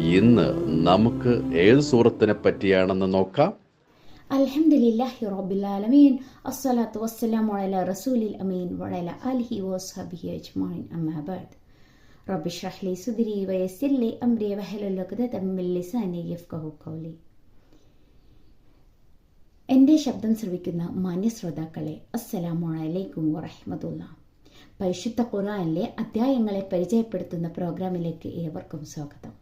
ഇന്ന് നമുക്ക് ഏത് സൂറത്തിനെ പറ്റിയാണെന്ന് നോക്കാം? അൽഹംദുലില്ലാഹി റബ്ബിൽ ആലമീൻ. അസ്സലാത്തു വസ്സലാമു അലാ റസൂലിൽ അമീൻ വഅലാ ആലിഹി വസ്ഹബിഹി അജ്മഈൻ. അമ്മാ ബഅദ്. റബ്ബി ഇശ്റഹ് ലി സുദ്രി വയസ്സിർ ലി അംരി വഹലുൽ ഉഖ്ദതം മിൻ ലിസാനി യഫ്ഖഹു ഖൗലി. എന്റെ ശബ്ദം ശ്രവിക്കുന്ന മാന്യ ശ്രോതാക്കളെ അസ്സലാമു അലൈക്കും വറഹ്മത്തുള്ള പരിശുദ്ധ ഖുർആനിലെ അധ്യായങ്ങളെ പരിചയപ്പെടുത്തുന്ന പ്രോഗ്രാമിലേക്ക് ഏവർക്കും സ്വാഗതം.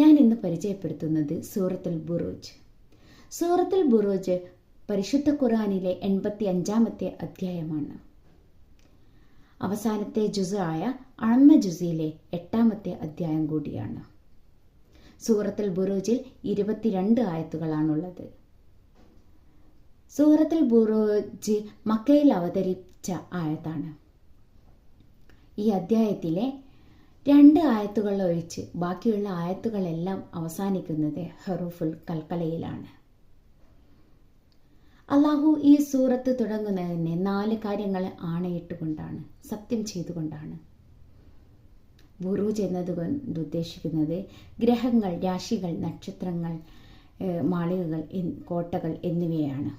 ഞാൻ ഇന്ന് പരിചയപ്പെടുത്തുന്നത് സൂറത്തുൽ ബുറൂജ്. സൂറത്തുൽ ബുറൂജ് പരിശുദ്ധ ഖുർആനിലെ എൺപത്തി അഞ്ചാമത്തെ അധ്യായമാണ്. അവസാനത്തെ ജുസ് ആയ അഴമ്മ ജുസിയിലെ എട്ടാമത്തെ അധ്യായം കൂടിയാണ്. സൂറത്തുൽ ബുറൂജിൽ ഇരുപത്തിരണ്ട് ആയത്തുകളാണുള്ളത്. സൂറത്തുൽ ബുറൂജ് മക്കയിൽ അവതരിച്ച ആയത്താണ്. ഈ അധ്യായത്തിലെ രണ്ട് ആയത്തുകൾ ഒഴിച്ച് ബാക്കിയുള്ള ആയത്തുകളെല്ലാം അവസാനിക്കുന്നത് ഹെറൂഫുൽ കൽക്കലയിലാണ് അള്ളാഹു ഈ സൂറത്ത് തുടങ്ങുന്നതിന് നാല് കാര്യങ്ങൾ ആണയിട്ടുകൊണ്ടാണ് സത്യം ചെയ്തുകൊണ്ടാണ്. ബുറൂജ് എന്നതുകൊണ്ട് ഉദ്ദേശിക്കുന്നത് ഗ്രഹങ്ങൾ രാശികൾ നക്ഷത്രങ്ങൾ മാളികകൾ കോട്ടകൾ എന്നിവയാണ്.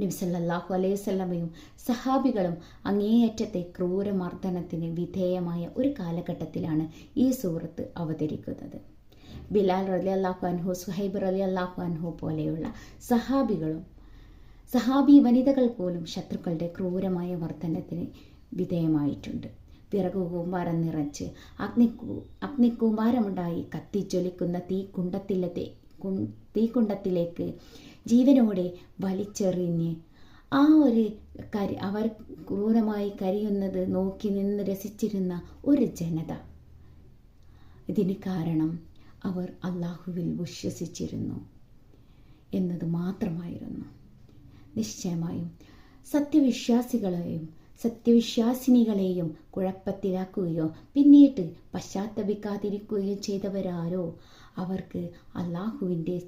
നബിസല്ലാഹു അലൈഹി സ്വലമയും സഹാബികളും അങ്ങേയറ്റത്തെ ക്രൂരമർദ്ദനത്തിന് വിധേയമായ ഒരു കാലഘട്ടത്തിലാണ് ഈ സൂറത്ത് അവതരിക്കുന്നത്. ബിലാൽ റലി അള്ളാഹു അൻഹു സുഹൈബ് റലി അള്ളാഹു അൻഹു പോലെയുള്ള സഹാബികളും സഹാബി വനിതകൾ പോലും ശത്രുക്കളുടെ ക്രൂരമായ വർധനത്തിന് വിധേയമായിട്ടുണ്ട്. വിറകു കൂമ്പാരം നിറച്ച് അഗ്നിക്കൂ അഗ്നിക്കൂമ്പാരമുണ്ടായി കത്തിജ്വലിക്കുന്ന തീക്കുണ്ടത്തിലത്തെ കുൺ- തീക്കുണ്ടത്തിലേക്ക് ജീവനോടെ വലിച്ചെറിഞ്ഞ് ആ ഒരു കരി അവർ ക്രൂരമായി കരിയുന്നത് നോക്കി നിന്ന് രസിച്ചിരുന്ന ഒരു ജനത. ഇതിന് കാരണം അവർ അള്ളാഹുവിൽ വിശ്വസിച്ചിരുന്നു എന്നത് മാത്രമായിരുന്നു. നിശ്ചയമായും സത്യവിശ്വാസികളെയും സത്യവിശ്വാസിനികളെയും കുഴപ്പത്തിലാക്കുകയോ പിന്നീട് പശ്ചാത്തപിക്കാതിരിക്കുകയോ ചെയ്തവരാരോ? അവർക്ക് അള്ളാഹുവിന്റെ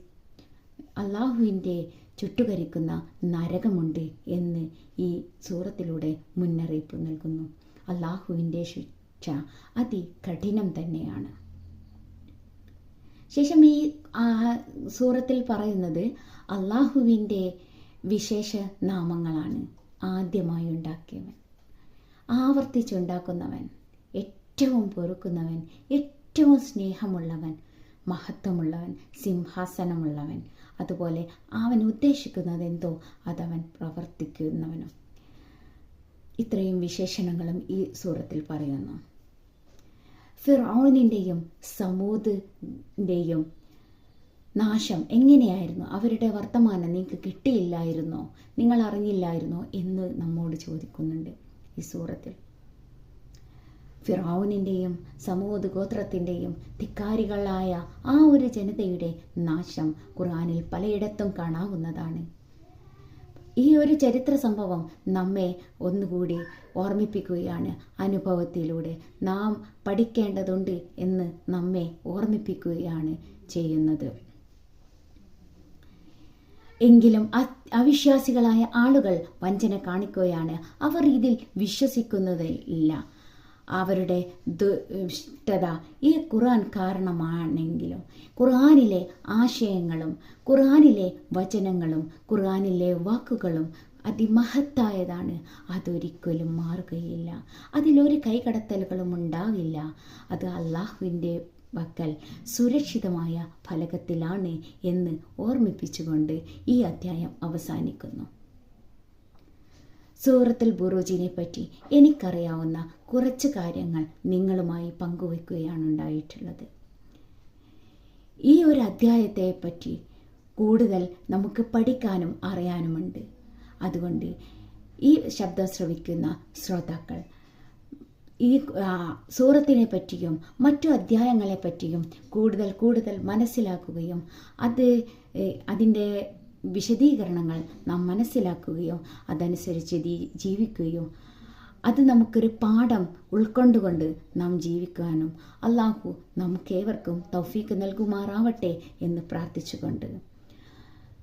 അള്ളാഹുവിന്റെ ചുട്ടുകരിക്കുന്ന നരകമുണ്ട് എന്ന് ഈ സൂറത്തിലൂടെ മുന്നറിയിപ്പ് നൽകുന്നു. അള്ളാഹുവിന്റെ ശിക്ഷ അതികഠിനം തന്നെയാണ്. ശേഷം ഈ സൂറത്തിൽ പറയുന്നത് അള്ളാഹുവിന്റെ വിശേഷ നാമങ്ങളാണ് ആദ്യമായി ഉണ്ടാക്കിയവൻ. ആവർത്തിച്ചുണ്ടാക്കുന്നവൻ ഏറ്റവും പൊറുക്കുന്നവൻ ഏറ്റവും സ്നേഹമുള്ളവൻ മഹത്വമുള്ളവൻ സിംഹാസനമുള്ളവൻ അതുപോലെ അവൻ ഉദ്ദേശിക്കുന്നത് എന്തോ അതവൻ പ്രവർത്തിക്കുന്നവനും. ഇത്രയും വിശേഷണങ്ങളും ഈ സൂറത്തിൽ പറയുന്നു. ഫിറോണിന്റെയും സമൂദിന്റെയും നാശം എങ്ങനെയായിരുന്നു? അവരുടെ വർത്തമാനം നിങ്ങൾക്ക് കിട്ടിയില്ലായിരുന്നോ? നിങ്ങൾ അറിഞ്ഞില്ലായിരുന്നോ? എന്ന് നമ്മോട് ചോദിക്കുന്നുണ്ട് ഈ സൂറത്തിൽ. ഫിറാവുനിന്റെയും സമൂത് ഗോത്രത്തിന്റെയും ധിക്കാരികളായ ആ ഒരു ജനതയുടെ നാശം ഖുർആാനിൽ പലയിടത്തും കാണാവുന്നതാണ്. ഈ ഒരു ചരിത്ര സംഭവം നമ്മെ ഒന്നുകൂടി ഓർമ്മിപ്പിക്കുകയാണ് അനുഭവത്തിലൂടെ. നാം പഠിക്കേണ്ടതുണ്ട് എന്ന് നമ്മെ ഓർമ്മിപ്പിക്കുകയാണ് ചെയ്യുന്നത്. എങ്കിലും അവിശ്വാസികളായ ആളുകൾ വഞ്ചന കാണിക്കുകയാണ്. അവർ ഇതിൽ വിശ്വസിക്കുന്നതില്ല. അവരുടെ ദുഷ്ടത ഈ ഖുർആൻ കാരണമാണെങ്കിലും ഖുർആനിലെ ആശയങ്ങളും ഖുർആനിലെ വചനങ്ങളും ഖുർആനിലെ വാക്കുകളും അതിമഹത്തായതാണ്. അതൊരിക്കലും മാറുകയില്ല. അതിലൊരു കൈകടത്തലുകളും ഉണ്ടാവില്ല. അത് അള്ളാഹുവിന്റെ വക്കൽ സുരക്ഷിതമായ ഫലകത്തിലാണ് എന്ന് ഓർമ്മിപ്പിച്ചുകൊണ്ട് ഈ അധ്യായം അവസാനിക്കുന്നു. സൂറത്തുൽ ബുറൂജിനെ പറ്റി എനിക്കറിയാവുന്ന കുറച്ച് കാര്യങ്ങൾ നിങ്ങളുമായി പങ്കുവയ്ക്കുകയാണ് ഉണ്ടായിട്ടുള്ളത് ഈ ഒരു അധ്യായത്തെ പറ്റി കൂടുതൽ നമുക്ക് പഠിക്കാനും അറിയാനുമുണ്ട്. അതുകൊണ്ട് ഈ ശബ്ദം ശ്രവിക്കുന്ന ശ്രോതാക്കൾ ഈ സൂറത്തിനെ പറ്റിയും മറ്റു അധ്യായങ്ങളെ പറ്റിയും കൂടുതൽ കൂടുതൽ മനസ്സിലാക്കുകയും അത് അതിന്റെ വിശദീകരണങ്ങൾ നാം മനസ്സിലാക്കുകയും അതനുസരിച്ച് ജീവിക്കുകയും അത് നമുക്കൊരു പാഠം ഉൾക്കൊണ്ടുകൊണ്ട് നാം ജീവിക്കാനും അള്ളാഹു നമുക്കേവർക്കും തൗഫീക്ക് നൽകുമാറാവട്ടെ എന്ന് പ്രാർത്ഥിച്ചുകൊണ്ട്.